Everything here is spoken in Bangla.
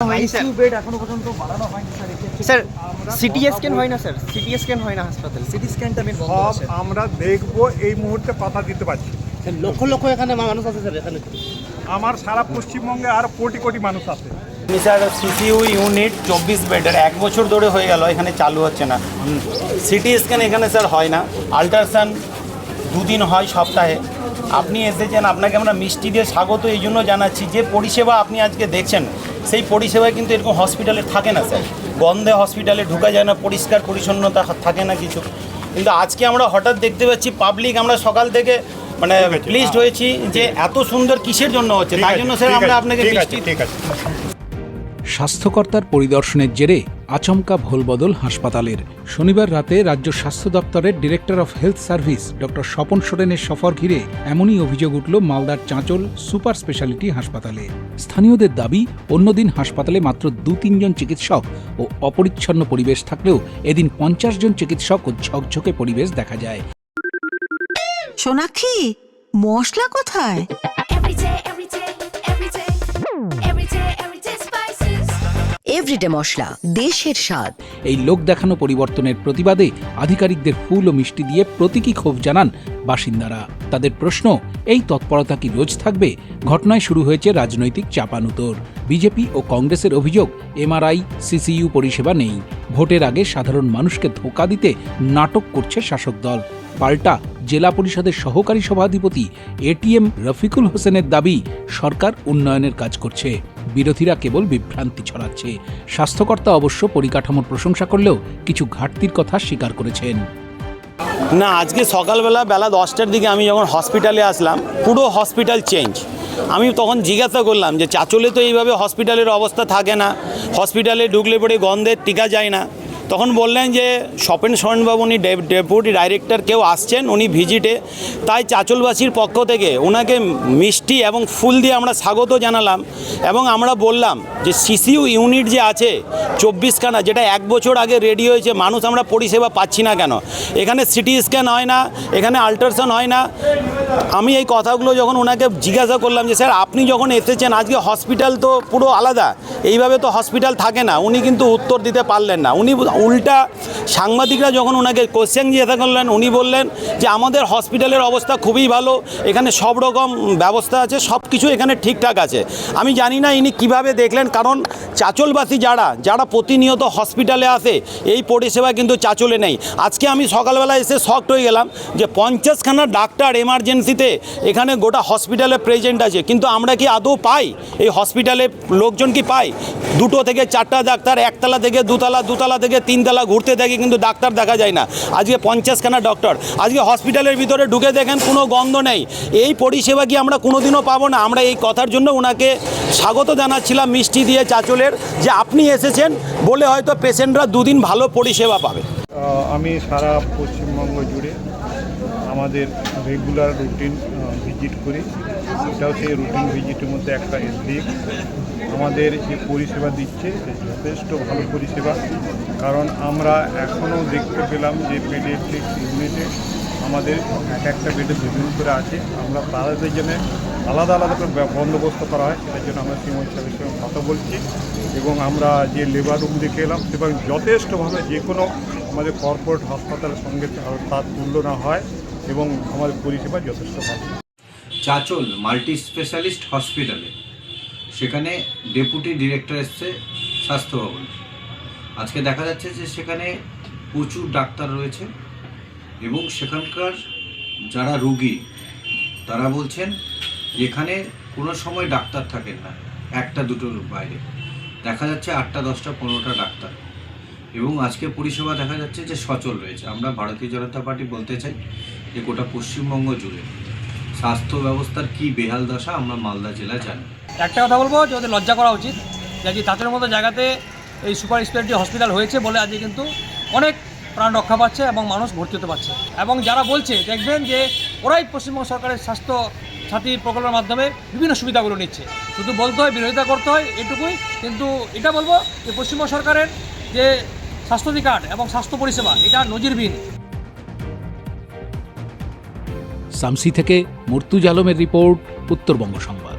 স্যার বেড এখনও পর্যন্ত বাড়ানো হয়নি স্যার স্যার সিটি স্ক্যান হয় না স্যার সিটি স্ক্যান হয় না হাসপাতালে। সিটি স্ক্যানটা মেন সব আমরা দেখব এই মুহূর্তে দিতে পারছি। লক্ষ লক্ষ এখানে মানুষ আছে স্যার এখানে। আমার সারা পশ্চিমবঙ্গে আর কোটি কোটি মানুষ আছে। স্যার সিসিইউ ইউনিট চব্বিশ বেডের এক বছর ধরে হয়ে গেল এখানে চালু হচ্ছে না। সিটি স্ক্যান এখানে স্যার হয় না। আল্ট্রাসাউন্ড দুদিন হয় সপ্তাহে। আপনি এসেছেন আপনাকে আমরা মিষ্টি দিয়ে স্বাগত এই জন্য জানাচ্ছি। যে পরিষেবা আপনি আজকে দেখছেন সেই পরিষেবায় কিন্তু এরকম হসপিটালে থাকে না স্যার। গন্ধে হসপিটালে ঢুকা যায় না পরিষ্কার পরিচ্ছন্নতা থাকে না কিছু। কিন্তু আজকে আমরা হঠাৎ দেখতে পাচ্ছি পাবলিক আমরা সকাল থেকে মানে প্লিজড হয়েছি যে এত সুন্দর কিসের জন্য হচ্ছে? তাই জন্য স্যার আমরা আপনাকে মিষ্টি ঠিক আছে। স্বাস্থ্যকর্তার পরিদর্শনের জেরে আচমকা ভোলবদল হাসপাতালের। শনিবার রাতে রাজ্য স্বাস্থ্য দপ্তরের director of health service, doctor Swapan সোরেনের সফর ঘিরে এমনই অভিযোগ উঠল মালদার চাঁচল সুপার স্পেশালিটি হাসপাতালে। স্থানীয়দের দাবি, অন্যদিন হাসপাতালে মাত্র দু তিনজন চিকিৎসক ও অপরিচ্ছন্ন পরিবেশ থাকলেও এদিন পঞ্চাশ জন চিকিৎসক ও ঝকঝকে পরিবেশ দেখা যায়। সোনাক্ষী, মশলা কোথায়? এভরিডে মশলা, দেশের স্বাদ। এই লোক দেখানো পরিবর্তনের প্রতিবাদে আধিকারিকদের ফুল ও মিষ্টি দিয়ে প্রতীকী ক্ষোভ জানান বাসিন্দারা। তাদের প্রশ্ন, এই তৎপরতা কি রোজ থাকবে? ঘটনায় শুরু হয়েছে রাজনৈতিক চাপানুতোর। বিজেপি ও কংগ্রেসের অভিযোগ, এমআরআই, সিসিইউ পরিষেবা নেই। ভোটের আগে সাধারণ মানুষকে ধোকা দিতে নাটক করছে শাসক দল। পাল্টা জেলা পরিষদের সহকারী সভাধিপতি এটিএম রফিকুল হোসেনের দাবি সরকার উন্নয়নের কাজ করছে। বিরোধীরা কেবল বিভ্রান্তি ছড়াচ্ছে। স্বাস্থ্যকর্তা অবশ্য পরিকাঠামোর প্রশংসা করলেও কিছু ঘাটতির কথা স্বীকার করেছেন। না, আজকে সকালবেলা বেলা দশটার দিকে আমি যখন হসপিটালে আসলাম, পুরো হসপিটাল চেঞ্জ। আমি তখন জিজ্ঞাসা করলাম যে, চাচলে তো এইভাবে হসপিটালের অবস্থা থাকে না। হসপিটালে ঢুকলে পরে গন্ধের টিকা যায় না। তখন বললেন যে স্বপেন সোরেনবাবু উনি ডেপুটি ডাইরেক্টর, কেউ আসছেন, উনি ভিজিটে। তাই চাচলবাসীর পক্ষ থেকে ওনাকে মিষ্টি এবং ফুল দিয়ে আমরা স্বাগত জানালাম এবং আমরা বললাম যে সিসিউ ইউনিট যে আছে চব্বিশখানা, যেটা এক বছর আগে রেডি হয়েছে, মানুষ আমরা পরিষেবা পাচ্ছি না কেন? এখানে সিটি স্ক্যান হয় না, এখানে আল্ট্রাসাউন্ড হয় না। আমি এই কথাগুলো যখন ওনাকে জিজ্ঞাসা করলাম যে, স্যার, আপনি যখন এসেছেন, আজকে হসপিটাল তো পুরো আলাদা, এইভাবে তো হসপিটাল থাকে না। উনি কিন্তু উত্তর দিতে পারলেন না। উনি উল্টা সাংবাদিকরা যখন ওনাকে কোশ্চেন জিজ্ঞাসা করলেন, উনি বললেন যে আমাদের হসপিটালের অবস্থা খুবই ভালো, এখানে সব রকম ব্যবস্থা আছে, সব কিছু এখানে ঠিকঠাক আছে। আমি জানি না ইনি কীভাবে দেখলেন, কারণ চাচলবাসী যারা যারা প্রতিনিয়ত হসপিটালে আসে, এই পরিষেবা কিন্তু চাচলে নেই। আজকে আমি সকালবেলা এসে শকড হয়ে গেলাম যে পঞ্চাশখানা ডাক্তার এমার্জেন্সিতে এখানে গোটা হসপিটালে প্রেজেন্ট আছে। কিন্তু আমরা কি আদৌ পাই? এই হসপিটালে লোকজন কি পাই দুটো থেকে চারটা ডাক্তার, একতলা থেকে দুতলা দুতলা থেকে তিনতলা ঘুরতে দেখে কিন্তু ডাক্তার দেখা যায় না। আজকে পঞ্চাশখানা ডক্টর আজকে হসপিটালের ভিতরে ঢুকে দেখেন কোনো গন্ধ নেই। এই পরিষেবা কি আমরা কোনোদিনও পাবো না? আমরা এই কথার জন্য ওনাকে স্বাগত জানাচ্ছিলাম মিষ্টি দিয়ে চাচলের যে আপনি এসেছেন বলে হয়তো পেশেন্টরা দুদিন ভালো পরিষেবা পাবে। আমি সারা পশ্চিমবঙ্গ জুড়ে আমাদের রেগুলার রুটিন ভিজিট করি। এটাও সেই রুটিন ভিজিটের মধ্যে একটা দিক আমাদের যে পরিষেবা দিচ্ছে যথেষ্ট ভালো পরিষেবা। কারণ আমরা এখনও দেখতে পেলাম যে পেডিয়াট্রিক ইউনিটে আমাদের এক একটা বেডে দুজন করে আছে। আমরা তাদের জন্য আলাদা আলাদা করে বন্দোবস্ত করা হয়, সেটার জন্য আমরা সিমন সাহেবের সঙ্গে কথা বলছি। এবং আমরা যে লেবার রুম দেখে এলাম এবং যথেষ্টভাবে যে কোনো আমাদের কর্পোরেট হাসপাতালের সঙ্গে তার তুলনা হয় এবং আমাদের পরিষেবা যথেষ্ট ভালো। চাচল মাল্টি স্পেশালিস্ট হসপিটালে। সেখানে ডেপুটি ডিরেক্টর এসছে স্বাস্থ্য ভবন আজকে দেখা যাচ্ছে যে সেখানে প্রচুর ডাক্তার রয়েছে এবং সেখানকার যারা রুগী, তারা বলছেন এখানে কোনো সময় ডাক্তার থাকেন না, একটা দুটোর বাইরে। দেখা যাচ্ছে আটটা, দশটা, পনেরোটা ডাক্তার। এবং আজকে পরিষেবা দেখা যাচ্ছে যে সচল রয়েছে। আমরা ভারতীয় জনতা পার্টি বলতে চাই যে গোটা পশ্চিমবঙ্গ জুড়ে। স্বাস্থ্য ব্যবস্থার কি বেহাল দশা আমরা মালদা জেলায় জানি। একটা কথা বলব যে ওদের লজ্জা করা উচিত, যে চাঁচলের মতো জায়গাতে এই সুপার স্পেশালিটি হসপিটাল হয়েছে বলে আজকে কিন্তু অনেক প্রাণ রক্ষা পাচ্ছে এবং মানুষ ভর্তি হতে পারছে। এবং যারা বলছে, দেখবেন যে ওরাই পশ্চিমবঙ্গ সরকারের স্বাস্থ্য সাথী প্রকল্পের মাধ্যমে বিভিন্ন সুবিধাগুলো নিচ্ছে। শুধু বলতে হয়, বিরোধিতা করতে হয়, এটুকুই। কিন্তু এটা বলব যে পশ্চিমবঙ্গ সরকারের যে স্বাস্থ্যসাথী কার্ড এবং স্বাস্থ্য পরিষেবা, এটা নজিরবিহীন। সামসি থেকে মুর্তুজ আলমের রিপোর্ট উত্তরবঙ্গ সংবাদ।